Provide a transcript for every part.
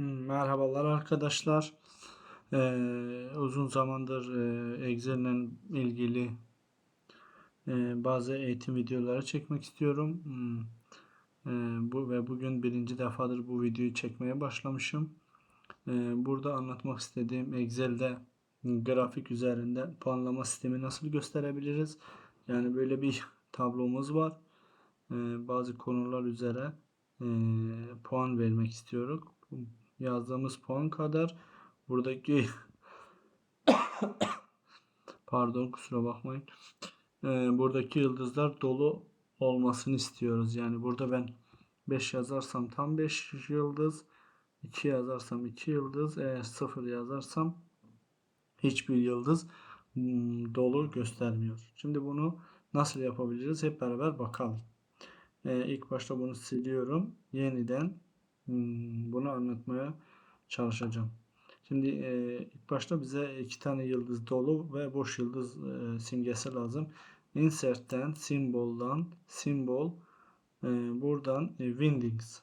Hmm, Merhabalar arkadaşlar. Ee, uzun zamandır e, Excel'le ilgili e, bazı eğitim videoları çekmek istiyorum. Hmm, e, bu ve bugün birinci defadır bu videoyu çekmeye başlamışım. E, burada anlatmak istediğim Excel'de grafik üzerinde puanlama sistemi nasıl gösterebiliriz? Yani böyle bir tablomuz var. E, bazı konular üzere e, puan vermek istiyoruz yazdığımız puan kadar buradaki pardon kusura bakmayın ee, buradaki yıldızlar dolu olmasını istiyoruz. Yani burada ben 5 yazarsam tam 5 yıldız 2 yazarsam 2 yıldız eğer 0 yazarsam hiçbir yıldız hmm, dolu göstermiyor. Şimdi bunu nasıl yapabiliriz hep beraber bakalım. Ee, ilk başta bunu siliyorum. Yeniden bunu anlatmaya çalışacağım. Şimdi e, ilk başta bize iki tane yıldız dolu ve boş yıldız e, simgesi lazım. Insert'ten, simboldan, simbol e, buradan e, Windings.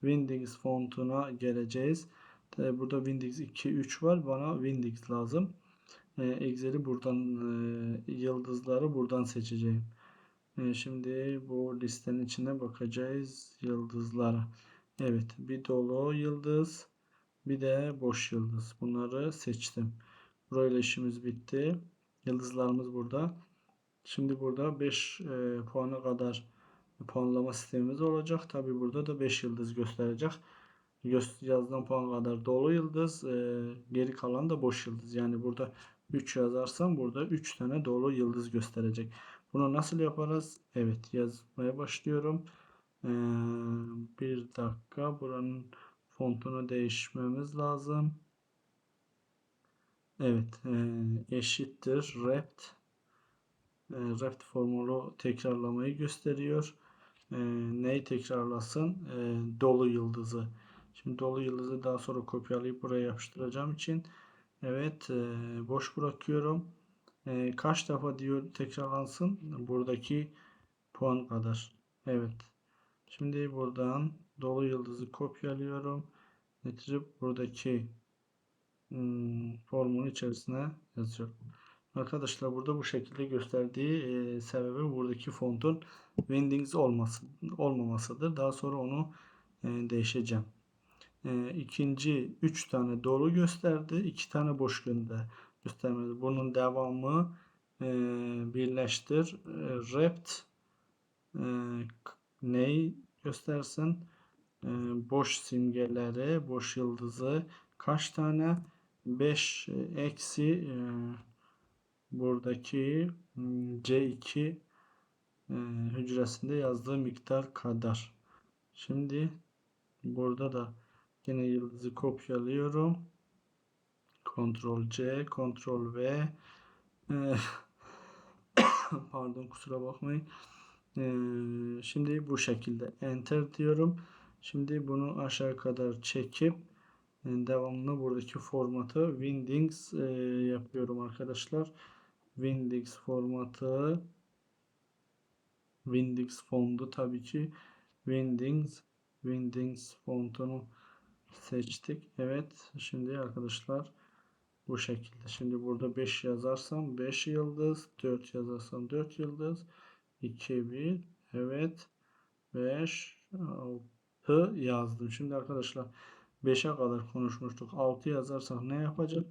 Windings fontuna geleceğiz. E, burada Windings 2, 3 var. Bana Windings lazım. E, Excel'i buradan e, yıldızları buradan seçeceğim. E, şimdi bu listenin içine bakacağız yıldızlara. Evet bir dolu yıldız bir de boş yıldız. Bunları seçtim. Burayla işimiz bitti. Yıldızlarımız burada. Şimdi burada 5 e, puana kadar puanlama sistemimiz olacak. Tabi burada da 5 yıldız gösterecek. Yazılan puan kadar dolu yıldız. E, geri kalan da boş yıldız. Yani burada 3 yazarsam burada 3 tane dolu yıldız gösterecek. Bunu nasıl yaparız? Evet yazmaya başlıyorum. E, bir dakika. Buranın fontunu değişmemiz lazım. Evet e, eşittir wrapped e, wrapped formulu tekrarlamayı gösteriyor. E, neyi tekrarlasın? E, dolu yıldızı. Şimdi dolu yıldızı daha sonra kopyalayıp buraya yapıştıracağım için evet boş bırakıyorum. Kaç defa diyor tekrarlansın? Buradaki puan kadar. Evet. Şimdi buradan dolu yıldızı kopyalıyorum. Getirip buradaki hmm, formun içerisine yazıyorum. Arkadaşlar burada bu şekilde gösterdiği e, sebebi buradaki fontun Windings olması, olmamasıdır. Daha sonra onu e, değişeceğim. E, ikinci 3 tane dolu gösterdi. 2 tane boş gönder göstermedi. Bunun devamı e, birleştir. E, wrapped e, neyi göstersin? E, boş simgeleri, boş yıldızı kaç tane? 5 eksi e, buradaki hmm, C2 e, hücresinde yazdığı miktar kadar. Şimdi burada da yine yıldızı kopyalıyorum. Ctrl C, Ctrl V. E, pardon kusura bakmayın. Ee, şimdi bu şekilde enter diyorum. Şimdi bunu aşağı kadar çekip e, devamlı buradaki formatı Windings e, yapıyorum arkadaşlar. Windings formatı Windings fondu tabii ki Windings Windings fontunu seçtik. Evet şimdi arkadaşlar bu şekilde. Şimdi burada 5 yazarsam 5 yıldız, 4 yazarsam 4 yıldız, 2, 1, evet, 5, 6 yazdım. Şimdi arkadaşlar 5'e kadar konuşmuştuk. 6 yazarsak ne yapacak?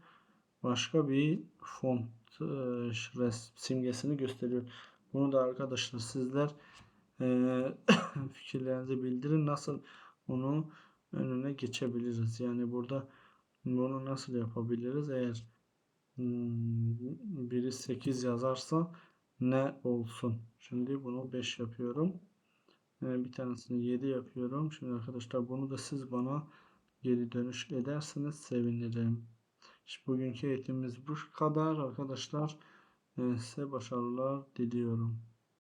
Başka bir font e, simgesini gösteriyor. Bunu da arkadaşlar sizler e, fikirlerinizi bildirin. Nasıl onu önüne geçebiliriz? Yani burada bunu nasıl yapabiliriz? Eğer hmm, biri 8 yazarsa ne olsun? Şimdi bunu 5 yapıyorum. Ee, bir tanesini 7 yapıyorum. Şimdi arkadaşlar bunu da siz bana geri dönüş ederseniz sevinirim. İşte bugünkü eğitimimiz bu kadar arkadaşlar. Ee, size başarılar diliyorum.